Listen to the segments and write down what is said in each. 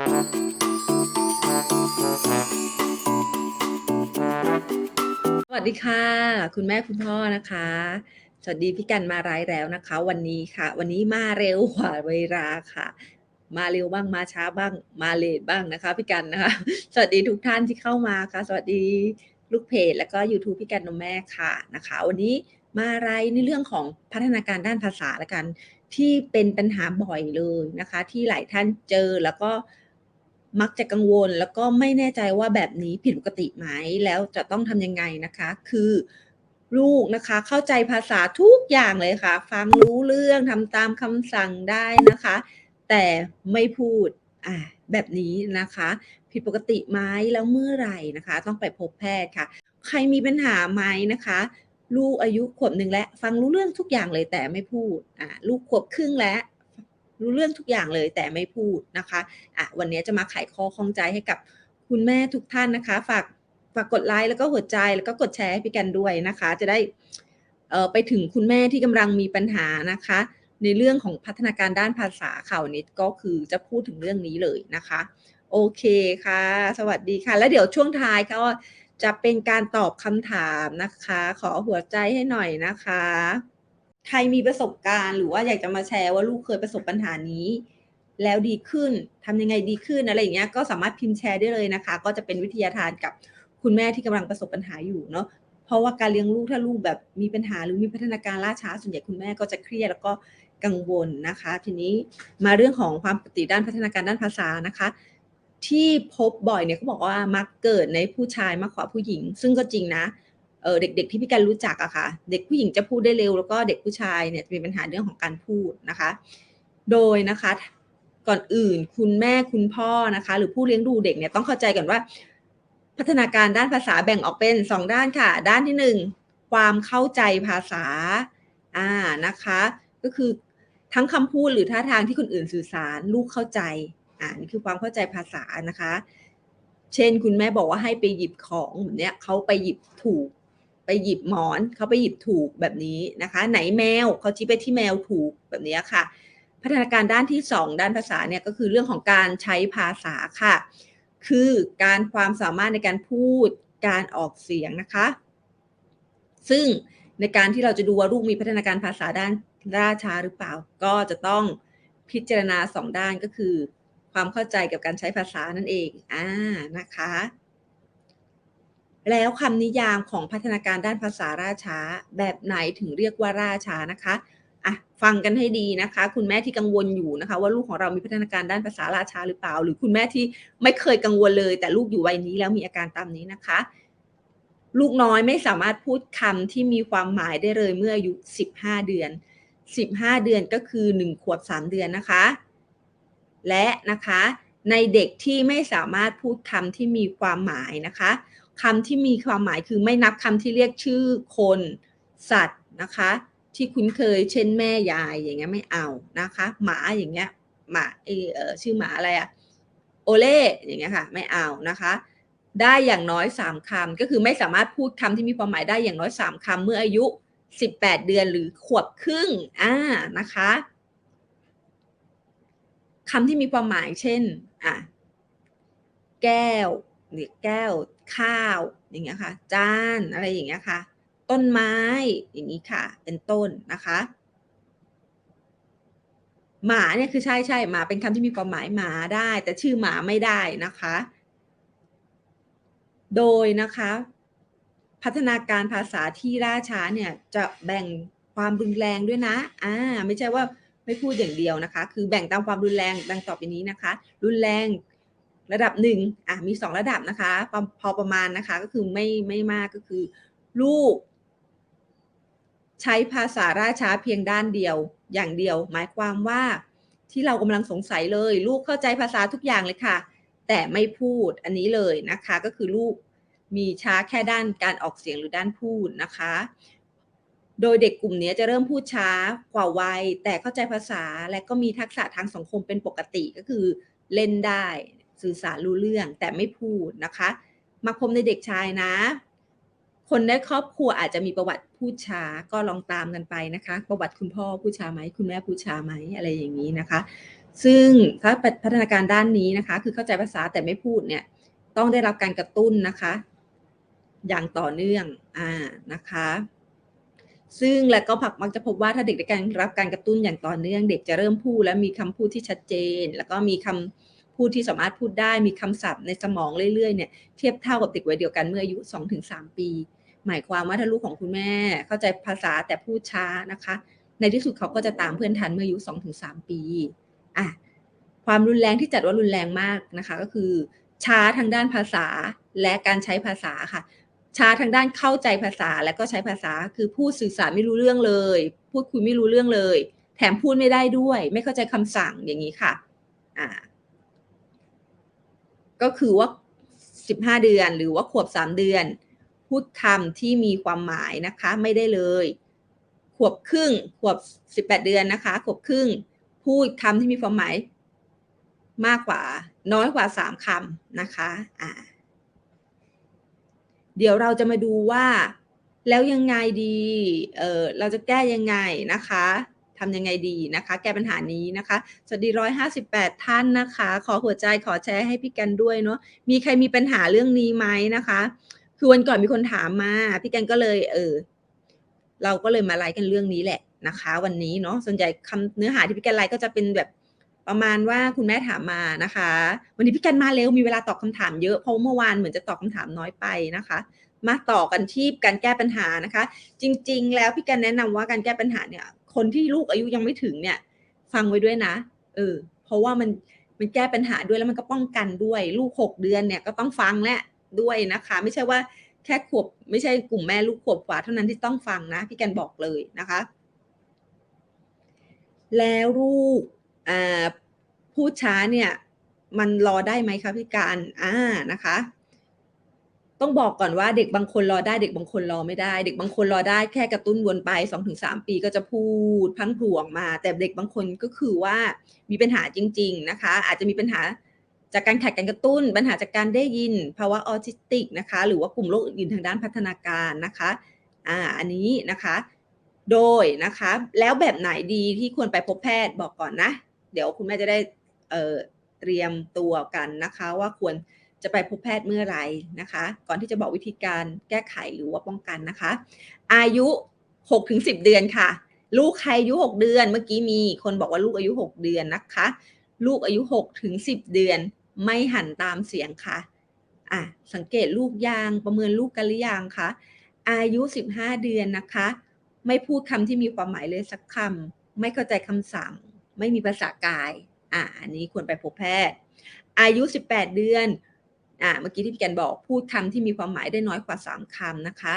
สวัสดีค่ะ คุณแม่คุณพ่อนะคะ สวัสดีพี่กันมาร้ายแล้วนะคะ วันนี้ค่ะ วันนี้มาเร็วกว่าเวลาค่ะ มาเร็วบ้างมาช้าบ้างมาเลทบ้างนะคะพี่กันนะคะ สวัสดีทุกท่านที่เข้ามาค่ะ สวัสดีลูกเพจแล้วก็ YouTube พี่กันนมแม่ค่ะนะคะ วันนี้มาอะไรในเรื่องของพัฒนาการด้านภาษาละกัน ที่เป็นปัญหาบ่อยเลยนะคะ ที่หลายท่านเจอแล้วก็ มักจะกังวลแล้วก็ไม่แน่ใจว่าแบบนี้ผิดปกติไหม แล้วจะต้องทำยังไงนะคะ คือลูกนะคะ เข้าใจภาษาทุกอย่างเลยค่ะ ฟังรู้เรื่องทำตามคำสั่งได้นะคะ แต่ไม่พูดอ่าแบบนี้นะคะ ผิดปกติไหมแล้วเมื่อไหร่นะคะ ต้องไปพบแพทย์ค่ะ ใครมีปัญหาไหมนะคะ ลูกอายุขวบหนึ่งแล้วฟังรู้เรื่องทุกอย่างเลยแต่ไม่พูดอ่าลูกขวบครึ่งแล้ว รู้เรื่องทุกอย่างเลยแต่ไม่พูดนะคะอะวันนี้จะมาไขข้อข้องใจให้กับคุณแม่ทุกท่านนะคะ ฝากฝากกดไลค์แล้วก็หัวใจแล้วก็กดแชร์ให้พี่กันด้วยนะคะ จะได้เอ่อไปถึงคุณแม่ที่กำลังมีปัญหานะคะ ในเรื่องของพัฒนาการด้านภาษาข่าวนี้ก็คือจะพูดถึงเรื่องนี้เลยนะคะ โอเคค่ะ สวัสดีค่ะ แล้วเดี๋ยวช่วงท้ายก็จะเป็นการตอบคำถามนะคะ ขอหัวใจให้หน่อยนะคะ ใครมีประสบการณ์ หรือว่าอยากจะมาแชร์ว่าลูกเคยประสบปัญหานี้ แล้วดีขึ้นทำยังไงดีขึ้นอะไรอย่างเงี้ยก็สามารถพิมพ์แชร์ได้เลยนะคะ ก็จะเป็นวิทยาทานกับคุณแม่ที่กำลังประสบปัญหาอยู่เนาะเพราะว่าการเลี้ยงลูกถ้าลูกแบบมีปัญหาหรือมีพัฒนาการล่าช้าส่วนใหญ่คุณแม่ก็จะเครียดแล้วก็กังวลนะคะ ทีนี้มาเรื่องของความปกติด้านพัฒนาการด้านภาษานะคะ ที่พบบ่อยเนี่ยเขาบอกว่ามักเกิดในผู้ชายมากกว่าผู้หญิง ซึ่งก็จริงนะ เด็กๆที่พี่กันรู้จักอะค่ะ เด็กผู้หญิงจะพูดได้เร็ว แล้วก็เด็กผู้ชายเนี่ยจะมีปัญหาเรื่องของการพูดนะคะ โดยนะคะก่อนอื่นคุณแม่คุณพ่อนะคะ หรือผู้เลี้ยงดูเด็กเนี่ยต้องเข้าใจก่อนว่า พัฒนาการด้านภาษาแบ่งออกเป็นสองด้านค่ะ ด้านที่หนึ่งความเข้าใจภาษาอ่านะคะ ก็คือทั้งคำพูดหรือท่าทางที่คนอื่นสื่อสารลูกเข้าใจอ่านี่คือความเข้าใจภาษานะคะ เช่นคุณแม่บอกว่าให้ไปหยิบของแบบเนี้ยเขาไปหยิบถูก ไปหยิบหมอนเขาไปหยิบถูกแบบนี้นะคะ ไหนแมวเขาชี้ไปที่แมวถูกแบบนี้ค่ะ พัฒนาการด้านที่สองด้านภาษาเนี่ยก็คือเรื่องของการใช้ภาษาค่ะ คือการความสามารถในการพูดการออกเสียงนะคะ ซึ่งในการที่เราจะดูว่าลูกมีพัฒนาการภาษาด้านล่าช้าหรือเปล่า ก็จะต้องพิจารณาสองด้านก็คือ ความเข้าใจกับการใช้ภาษานั่นเองอ่านะคะ แล้วคำนิยามของพัฒนาการด้านภาษาล่าช้า แบบไหนถึงเรียกว่าล่าช้านะคะอะฟังกันให้ดีนะคะ คุณแม่ที่กังวลอยู่นะคะ ว่าลูกของเรามีพัฒนาการด้านภาษาล่าช้าหรือเปล่า หรือคุณแม่ที่ไม่เคยกังวลเลย แต่ลูกอยู่วัยนี้แล้วมีอาการตามนี้นะคะ ลูกน้อยไม่สามารถพูดคำที่มีความหมายได้เลยเมื่ออายุ 15 เดือน 15 เดือนก็คือ 1 ขวบ 3 เดือนนะคะ และนะคะในเด็กที่ไม่สามารถพูดคำที่มีความหมายนะคะ คำที่มีความหมายคือไม่นับคำที่เรียกชื่อคนสัตว์นะคะ ที่คุ้นเคยเช่นแม่ยายอย่างเงี้ยไม่เอานะคะ หมาอย่างเงี้ยหมาเออชื่อหมาอะไรอะโอเล่อย่างเงี้ยค่ะ ไม่เอานะคะ ได้อย่างน้อยสามคำก็คือไม่สามารถพูดคำที่มีความหมายได้อย่างน้อยสามคำเมื่ออายุสิบแปดเดือนหรือขวบครึ่งอ่านะคะคำที่มีความหมายเช่นอะแก้วหรือแก้ว ข้าวอย่างเงี้ยค่ะจานอะไรอย่างเงี้ยค่ะ ต้นไม้อย่างนี้ค่ะ เป็นต้นนะคะ หมาเนี่ยคือใช่ใช่หมาเป็นคำที่มีความหมายหมาได้ แต่ชื่อหมาไม่ได้นะคะ โดยนะคะ พัฒนาการภาษาที่ล่าช้าเนี่ยจะแบ่งความรุนแรงด้วยนะอ่าไม่ใช่ว่าไม่พูดอย่างเดียวนะคะ คือแบ่งตามความรุนแรงดังต่อไปนี้นะคะ รุนแรง ระดับหนึ่งอะมีสองระดับนะคะพอพอประมาณนะคะก็คือไม่ไม่มากก็คือ ลูก ใช้ภาษาราช้าเพียงด้านเดียว อย่างเดียว หมายความว่าที่เรากำลังสงสัยเลย ลูกเข้าใจภาษาทุกอย่างเลยค่ะ แต่ไม่พูดอันนี้เลยนะคะ ก็คือลูกมีช้าแค่ด้านการออกเสียงหรือด้านพูดนะคะ โดยเด็กกลุ่มนี้จะเริ่มพูดช้ากว่าวัย แต่เข้าใจภาษาและก็มีทักษะทางสังคมเป็นปกติก็คือเล่นได้ สื่อสารรู้เรื่องแต่ไม่พูดนะคะมาพบในเด็กชายนะ คนในครอบครัวอาจจะมีประวัติพูดช้าก็ลองตามกันไปนะคะ ประวัติคุณพ่อพูดช้าไหมคุณแม่พูดช้าไหมอะไรอย่างนี้นะคะ ซึ่งถ้าพัฒนาการด้านนี้นะคะ คือเข้าใจภาษาแต่ไม่พูดเนี่ยต้องได้รับการกระตุ้นนะคะ อย่างต่อเนื่องอ่านะคะ ซึ่งและก็ผักมักจะพบว่าถ้าเด็กได้การรับการกระตุ้นอย่างต่อเนื่อง เด็กจะเริ่มพูดและมีคำพูดที่ชัดเจน แล้วก็มีคำ พูดที่สามารถพูดได้มีคำศัพท์ในสมองเรื่อยๆเนี่ยเทียบเท่ากับเด็กวัยเดียวกันเมื่ออายุ 2-3 ปี หมายความว่าถ้าลูกของคุณแม่ เข้าใจภาษาแต่พูดช้านะคะ ในที่สุดเขาก็จะตามเพื่อนทันเมื่ออายุ 2-3 ปีอะความรุนแรงที่จัดว่ารุนแรงมากนะคะก็คือ ช้าทางด้านภาษาและการใช้ภาษาค่ะช้าทางด้านเข้าใจภาษาและก็ใช้ภาษาคือพูดสื่อสารไม่รู้เรื่องเลย พูดคุยไม่รู้เรื่องเลย แถมพูดไม่ได้ด้วย ไม่เข้าใจคำสั่งอย่างนี้ค่ะอ่า ก็คือว่า 15 เดือนหรือว่าขวบ 3 เดือน พูดคำที่มีความหมายนะคะ ไม่ได้เลย ขวบครึ่ง ขวบ 18 เดือนนะคะ ขวบครึ่ง พูดคำที่มีความหมาย มากกว่า น้อยกว่า 3คำนะคะอ่าเดี๋ยวเราจะมาดูว่า แล้วยังไงดี เออเราจะแก้ยังไงนะคะ ทำยังไงดีนะคะ แก้ปัญหานี้นะคะ สวัสดีร้อยห้าสิบแปดท่านนะคะ ขอหัวใจขอแชร์ให้พี่กันด้วยเนาะมีใครมีปัญหาเรื่องนี้ไหมนะคะ คือวันก่อนมีคนถามมาพี่กันก็เลยเออเราก็เลยมาไลฟ์กันเรื่องนี้แหละนะคะ วันนี้เนาะส่วนใหญ่คำเนื้อหาที่พี่กันไลฟ์ก็จะเป็นแบบประมาณว่าคุณแม่ถามมานะคะ วันนี้พี่กันมาเร็วมีเวลาตอบคาถามเยอะเพราะเมื่อวานเหมือนจะตอบคาถามน้อยไปนะคะ มาต่อกันที่การแก้ปัญหานะคะ จริง ๆ แล้วพี่กันแนะนำว่าการแก้ปัญหาเนี่ย คนที่ลูกอายุยังไม่ถึงเนี่ย ฟังไว้ด้วยนะเออ เพราะว่ามันมันแก้ปัญหาด้วยแล้วมันก็ป้องกันด้วย ลูกหกเดือนเนี่ยก็ต้องฟังแหละด้วยนะคะ ไม่ใช่ว่าแค่ขวบ ไม่ใช่กลุ่มแม่ลูกขวบกว่าเท่านั้นที่ต้องฟังนะ พี่กันบอกเลยนะคะ แล้วลูกพูดช้าเนี่ย มันรอได้ไหมคะพี่การอ่านะคะ ต้องบอกก่อนว่าเด็กบางคนรอได้เด็กบางคนรอไม่ได้ เด็กบางคนรอได้แค่กระตุ้นวนไปสองถึงสามปีก็จะพูดพังผลวงมา แต่เด็กบางคนก็คือว่ามีปัญหาจริง ๆนะคะ อาจจะมีปัญหาจากการขาดการกระตุ้น ปัญหาจากการได้ยินภาวะออทิสติกนะคะ หรือว่ากลุ่มโรคอื่นทางด้านพัฒนาการนะคะอ่าอันนี้นะคะ โดยนะคะ แล้วแบบไหนดีที่ควรไปพบแพทย์บอกก่อนนะ เดี๋ยวคุณแม่จะได้เเตรียมตัวกันนะคะ ว่าควร จะไปพบแพทย์เมื่อไหร่นะคะ ก่อนที่จะบอกวิธีการแก้ไขหรือว่าป้องกันนะคะ อายุ6ถึง10 เดือนค่ะ ลูกใครอายุ 6 เดือน เมื่อกี้มีคนบอกว่าลูกอายุ 6 เดือนนะคะ ลูกอายุ6ถึง10 เดือน ไม่หันตามเสียงค่ะอะสังเกตลูกยางประเมินลูกกันหรือยังคะอายุ 15 เดือนนะคะ ไม่พูดคำที่มีความหมายเลยสักคำไม่เข้าใจคำสั่ง ไม่มีภาษากายอะอันนี้ควรไปพบแพทย์ อายุ 18 เดือน อ่าเมื่อกี้ที่พี่แกนบอกพูดคำที่มีความหมายได้น้อยกว่า 3คำนะคะ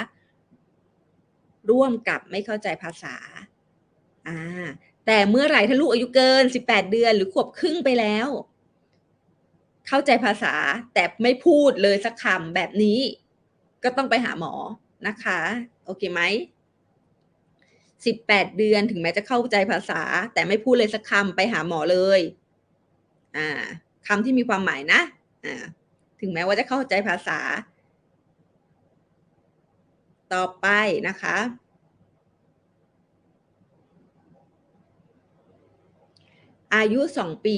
ร่วมกับไม่เข้าใจภาษาอ่าแต่เมื่อไหร่ถ้าลูกอายุเกิน 18 เดือนหรือขวบครึ่งไปแล้ว เข้าใจภาษาแต่ไม่พูดเลยสักคำแบบนี้ ก็ต้องไปหาหมอนะคะ โอเคไหม18 เดือนถึงแม้จะเข้าใจภาษา แต่ไม่พูดเลยสักคำไปหาหมอเลย อ่าคำที่มีความหมายนะ อ่า ถึงแม้ว่าจะเข้าใจภาษา ต่อไปนะคะ อายุสองปี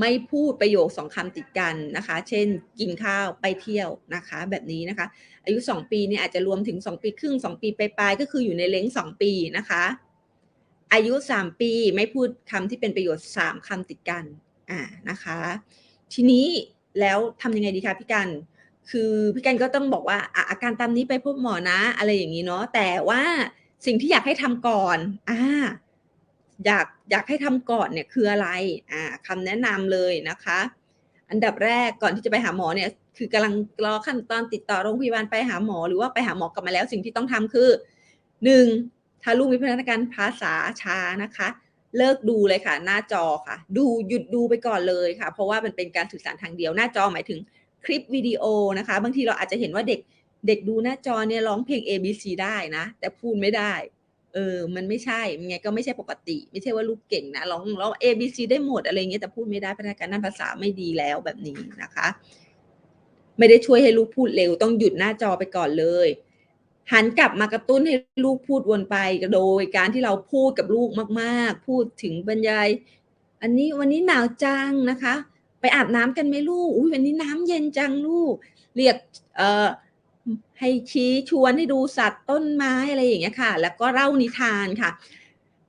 ไม่พูดประโยคสองคำติดกันนะคะ เช่น กินข้าวไปเที่ยวนะคะ แบบนี้นะคะ อายุสองปีเนี่ยอาจจะรวมถึงสองปีครึ่งสองปีปลายๆก็คืออยู่ในเล้งสองปีนะคะ อายุสามปีไม่พูดคำที่เป็นประโยชน์สามคำติดกันอ่านะคะ ทีนี้ แล้วทำยังไงดีคะพี่กัน คือพี่กันก็ต้องบอกว่าอาการตามนี้ไปพบหมอนะ อะไรอย่างนี้เนาะแต่ว่าสิ่งที่อยากให้ทำก่อนอ่าอยากอยากให้ทำก่อนเนี่ยคืออะไรอ่าคำแนะนำเลยนะคะ อันดับแรกก่อนที่จะไปหาหมอเนี่ย คือกำลังรอขั้นตอนติดต่อโรงพยาบาลไปหาหมอ หรือว่าไปหาหมอกลับมาแล้วสิ่งที่ต้องทำคือหนึ่งถ้าลูกมีพัฒนาการภาษาช้านะคะ เลิกดูเลยค่ะ หน้าจอค่ะ ดูหยุดดูไปก่อนเลยค่ะ เพราะว่ามันเป็นการสื่อสารทางเดียว หน้าจอหมายถึงคลิปวิดีโอนะคะ บางทีเราอาจจะเห็นว่าเด็กเด็กดูหน้าจอเนี่ยร้องเพลง A B C ได้นะ แต่พูดไม่ได้ เออ มันไม่ใช่ไงก็ไม่ใช่ปกติ ไม่ใช่ว่าลูกเก่งนะร้องร้อง A B C ได้หมดอะไรเงี้ยแต่พูดไม่ได้พัฒนาการด้านภาษาไม่ดีแล้วแบบนี้นะคะ ไม่ได้ช่วยให้ลูกพูดเร็วต้องหยุดหน้าจอไปก่อนเลย หันกลับมากระตุ้นให้ลูกพูดวนไปโดยการที่เราพูดกับลูกมากๆ พูดถึงบรรยาย อันนี้วันนี้หนาวจังนะคะ ไปอาบน้ำกันไหมลูกอุ้ยวันนี้น้ำเย็นจังลูก เรียกเอ่อให้ชี้ชวนให้ดูสัตว์ต้นไม้อะไรอย่างเงี้ยค่ะ แล้วก็เล่านิทานค่ะ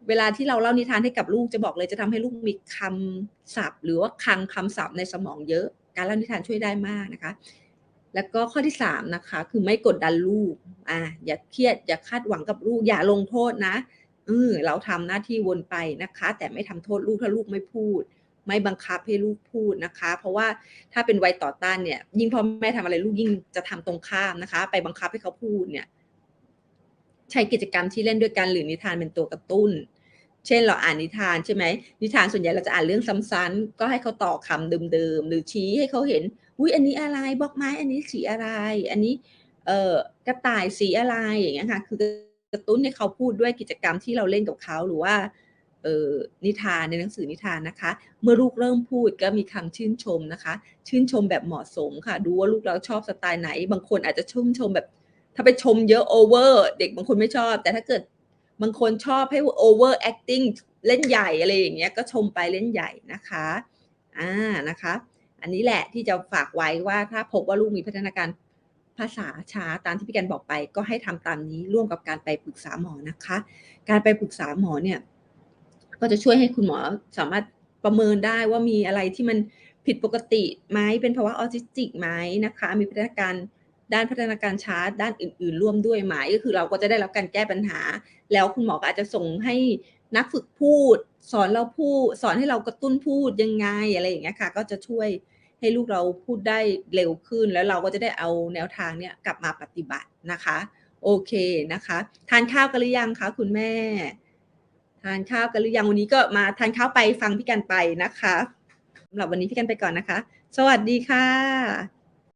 เวลาที่เราเล่านิทานให้กับลูกจะบอกเลยจะทำให้ลูกมีคำศัพท์ หรือว่าคลังคำศัพท์ในสมองเยอะ การเล่านิทานช่วยได้มากนะคะ แล้วก็ข้อที่สามนะคะคือไม่กดดันลูกอ่าอย่าเครียดอย่าคาดหวังกับลูกอย่าลงโทษนะเออเราทำหน้าที่วนไปนะคะ แต่ไม่ทำโทษลูกถ้าลูกไม่พูด ไม่บังคับให้ลูกพูดนะคะ เพราะว่าถ้าเป็นวัยต่อต้านเนี่ย ยิ่งพ่อแม่ทำอะไรลูกยิ่งจะทำตรงข้ามนะคะ ไปบังคับให้เขาพูดเนี่ย ใช้กิจกรรมที่เล่นด้วยกันหรือนิทานเป็นตัวกระตุ้น เช่นเราอ่านนิทานใช่ไหมนิทานส่วนใหญ่เราจะอ่านเรื่องซ้ำๆก็ให้เขาต่อคำเดิมๆหรือชี้ให้เขาเห็น อุ้ยอันนี้อะไรบล็อกไม้อันนี้สีอะไร อันนี้เอ่อกระต่ายสีอะไรอย่างเงี้ยค่ะคือกระตุ้นให้เขาพูดด้วยกิจกรรมที่เราเล่นกับเขาหรือว่าเออนิทานในหนังสือนิทานนะคะ เมื่อลูกเริ่มพูดก็มีคำชื่นชมนะคะ ชื่นชมแบบเหมาะสมค่ะ ดูว่าลูกเราชอบสไตล์ไหน บางคนอาจจะชื่นชมแบบ ถ้าไปชมเยอะโอเวอร์เด็กบางคนไม่ชอบ แต่ถ้าเกิดบางคนชอบให้โอเวอร์แอคติ้งเล่นใหญ่อะไรอย่างเงี้ยก็ชมไปเล่นใหญ่นะคะอ่านะคะ อันนี้แหละที่จะฝากไว้ว่าถ้าพบว่าลูกมีพัฒนาการภาษาช้าตามที่พี่กันบอกไป ก็ให้ทำตามนี้ร่วมกับการไปปรึกษาหมอนะคะ การไปปรึกษาหมอเนี่ย ก็จะช่วยให้คุณหมอสามารถประเมินได้ว่ามีอะไรที่มันผิดปกติไหมเป็นภาวะออทิสติกไหมนะคะ มีพัฒนาการด้านพัฒนาการช้าด้านอื่น ๆ ร่วมด้วยไหมก็คือเราก็จะได้รับการแก้ปัญหา แล้วคุณหมอก็อาจจะส่งให้ นักฝึกพูด สอนเราพูด สอนให้เรากระตุ้นพูดยังไงอะไรอย่างเงี้ยค่ะ ก็จะช่วยให้ลูกเราพูดได้เร็วขึ้น แล้วเราก็จะได้เอาแนวทางเนี้ยกลับมาปฏิบัตินะคะ โอเคนะคะ ทานข้าวกันหรือยังคะคุณแม่ ทานข้าวกันหรือยังวันนี้ก็มาทานข้าวไปฟังพี่กันไปนะคะสำหรับวันนี้พี่กันไปก่อนนะคะ สวัสดีค่ะ